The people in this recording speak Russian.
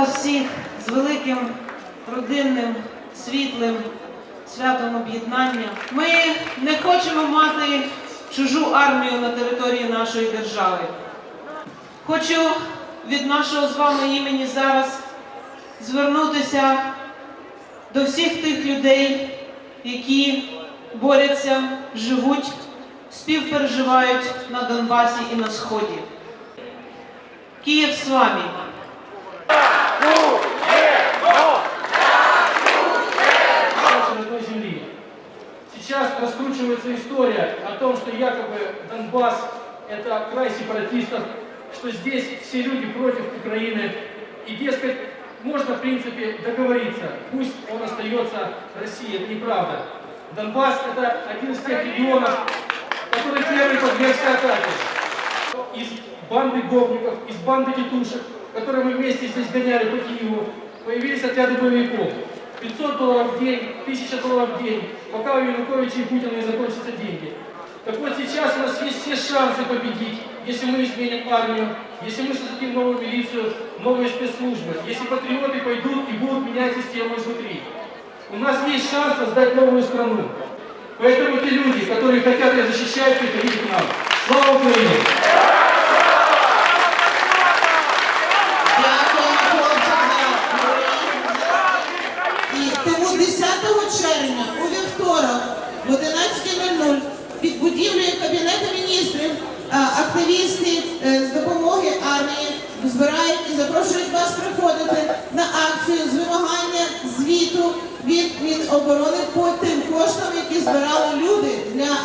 Вас всіх з великим родинним, світлим святом об'єднання. Ми не хочемо мати чужу армію на території нашої держави. Хочу від нашого з вами імені зараз звернутися до всіх тих людей, які борються, живуть, співпереживають на Донбасі і на Сході. Київ з вами. Раскручивается история о том, что якобы Донбасс – это край сепаратистов, что здесь все люди против Украины. И, дескать, можно, в принципе, договориться. Пусть он остается в России. Это неправда. Донбасс – это один из тех регионов, который первый подвергся атаке. Из банды гопников, из банды тетушек, которые мы вместе здесь гоняли по Киеву, появились отряды боевиков. 500 долларов в день, 1000 долларов в день, пока у Януковича и Путина не закончатся деньги. Так вот сейчас у нас есть все шансы победить, если мы изменим армию, если мы создадим новую милицию, новые спецслужбы, если патриоты пойдут и будут менять систему изнутри. У нас есть шанс создать новую страну. Поэтому те люди, которые хотят ее защищать, приходите к нам. Слава Украине! Активісти е, з допомоги армії збирають і запрошують вас приходити на акцію з вимагання звіту від Міноборони по тим коштам, які збирали люди для.